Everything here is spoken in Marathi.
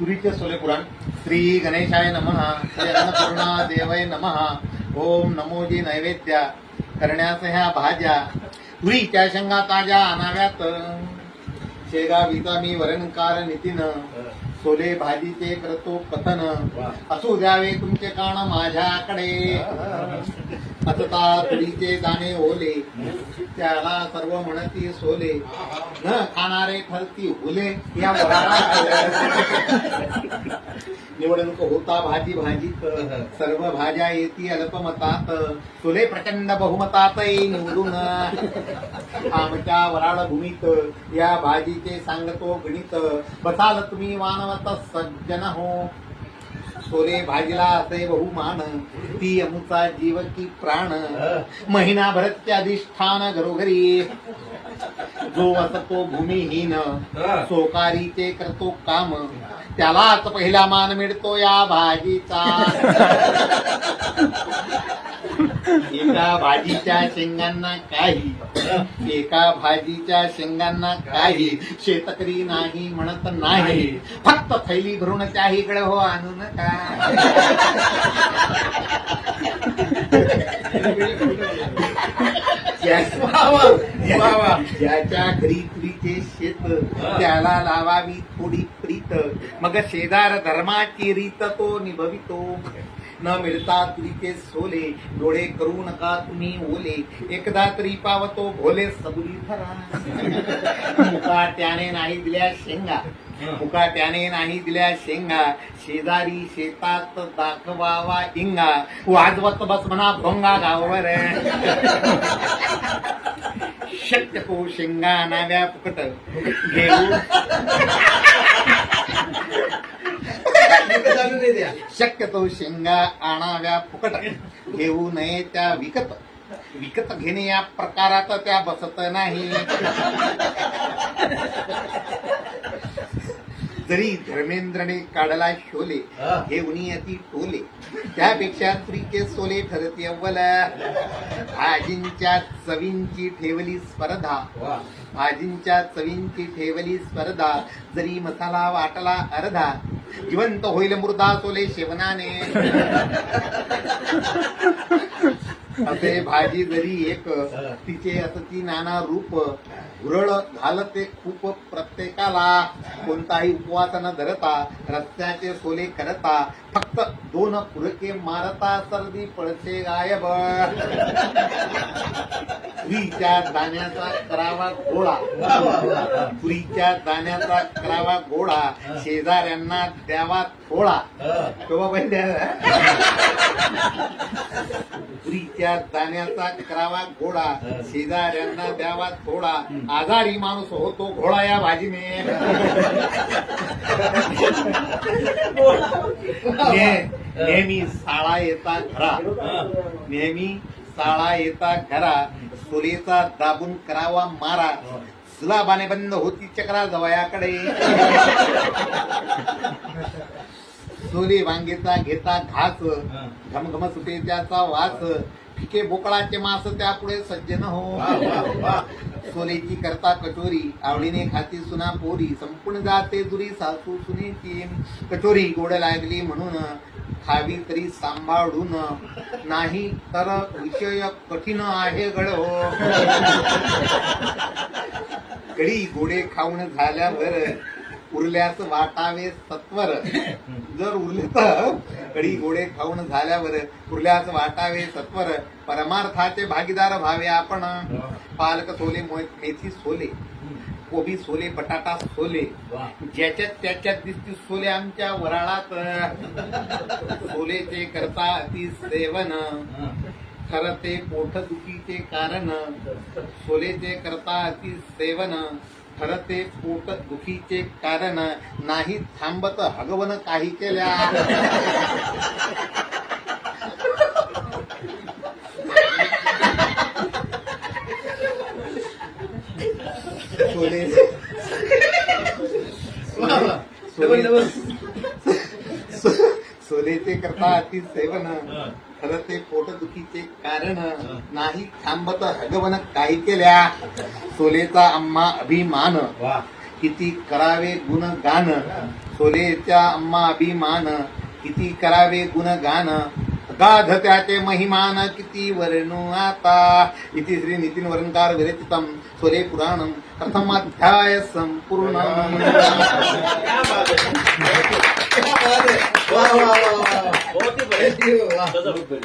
तुरीचे सोले पुराण. श्री गणेशाय नमः श्री अन्नपूर्णा देवय नमः. ओम नमोजी नैवेद्या. करण्यास ह्या भाज्या. तुरीच्या शेंगा ताज्या आणाव्यात शेगा विता मी वरणकार नितीन. सोले भाजीचे करतो कथन असू द्यावे तुमचे कान माझ्याकडे. असता तुरीचे दाणे ओले. त्याला सर्व म्हणती सोले. न खाणारे ठरती हुले. या निवडणूक होता भाजी भाजीत सर्व भाज्या येती अल्पमतात. तुले प्रचंड बहुमतात निवडून. आमच्या वराळ भूमीत या भाजीचे सांगतो गणित. बसाल तुम्ही मानवत सज्जन हो. सोले भाजीला असे बहुमान. ती अमुचा जीव की प्राण. महिनाभरचे अधिष्ठान घरोघरी. जो असतो भूमिहीन सोकारीचे करतो काम त्यालाच पहिला मान मिळतो या भाजीचा. एका भाजीच्या शेंगांना काही एका भाजीच्या शेंगांना काही शेतकरी नाही म्हणत नाही. फक्त थैली भरून त्याहीकडे हो आणू नका ज्याच्या घरी तुरीचे शेत त्याला लावावी थोडी प्रीत. मग शेजार धर्माची रीत तो निभवितो. न मिळता तुरीचे सोले डोळे करू नका तुम्ही ओले. एकदा तरी पावतो भोले सबुली थरा. मुका त्याने नाही दिल्या शेंगा. मुका त्याने नाही दिल्या शेंगा. शेजारी शेतात दाखवावा इंगा. वाजवत बस म्हणा भोंगा गावावर. शक्यतो शेंगा आणाव्या फुकट घेऊ. शक्यतो शेंगा आणाव्या फुकट घेऊ नये त्या विकत. विकत घेणे या प्रकारात त्या बसत नाही. जरी धर्मेंद्रने काढला शोले घेऊन अति टोले त्यापेक्षा स्त्रीचे सोले ठरते अव्वल. भाजींच्या चवींची ठेवली स्पर्धा. भाजींच्या चवींची ठेवली स्पर्धा. जरी मसाला वाटला अर्धा जिवंत होईल मृदा सोले शेवनाने. असे भाजी जरी एक तिचे असती नाना रूप. हुरळ घालते खूप प्रत्येकाला. कोणताही उपवास न धरता रस्त्याचे सोले करता फक्त दोन फुलके मारता सर्दी पळसे गायब. पुरीच्या दाण्याचा करावा गोळा. पुरीच्या दाण्याचा करावा गोळा. शेजाऱ्यांना द्यावा थोळा किंवा पहिले पुरीच्या दाण्याचा करावा गोळा. शेजाऱ्यांना द्यावा थोडा. आजारी माणूस होतो घोडा या भाजीने. नेहमी साळा येता घरा. नेहमी साळा येता घरा. सोलेचा दाबून करावा मारा. सुलाबाने बंद होती चक्रा जवयाकडे. सोले वांगेचा घेता घास. घमघम सुटे त्याचा वास. फिके बोकळाचे मास त्यापुढे सज्जन हो. सोलेची करता कचोरी आवडीने खाती सुना पोरी संपूर्ण जाते दुरी सासू सुनेची कचोरी गोड लागली म्हणून खावी तरी सांभाळून नाही तर विषय कठीण आहे गड. हो कडी गोडे खाऊन झाल्यावर उरल्यास वाटावे सत्वर. जर उरले तर कडी गोडे खाऊन झाल्यावर उरल्यास वाटावे सत्वर. परमार्थाचे भागीदार व्हावे आपण. पालक सोले मेथी सोले. कोबी सोले बटाटा सोले. ज्याच्यात त्याच्यात दिसती सोले आमच्या वराळात. सोलेचे करता अति सेवन. खरं ते पोटदुखीचे कारण. सोलेचे करता अति सेवन. खरं ते पोट दुखीचे कारण नाही थांबत हगवन काही केल्या सोले सोले सोलेचे करता अति सेवन खरं ते पोटदुखीचे कारण नाही थांबत हगवन काही केल्या सोलेचा आम्हा अभिमान. किती करावे गुणगान. सोलेच्या अम्मा अभिमान. किती करावे गुणगान. गाध त्याचे महिमान किती वर्णू आता? इति श्री नितीन वर्णकार विरचितम सोले पुराणम प्रथमाध्याय संपूर्ण। क्या बात है क्या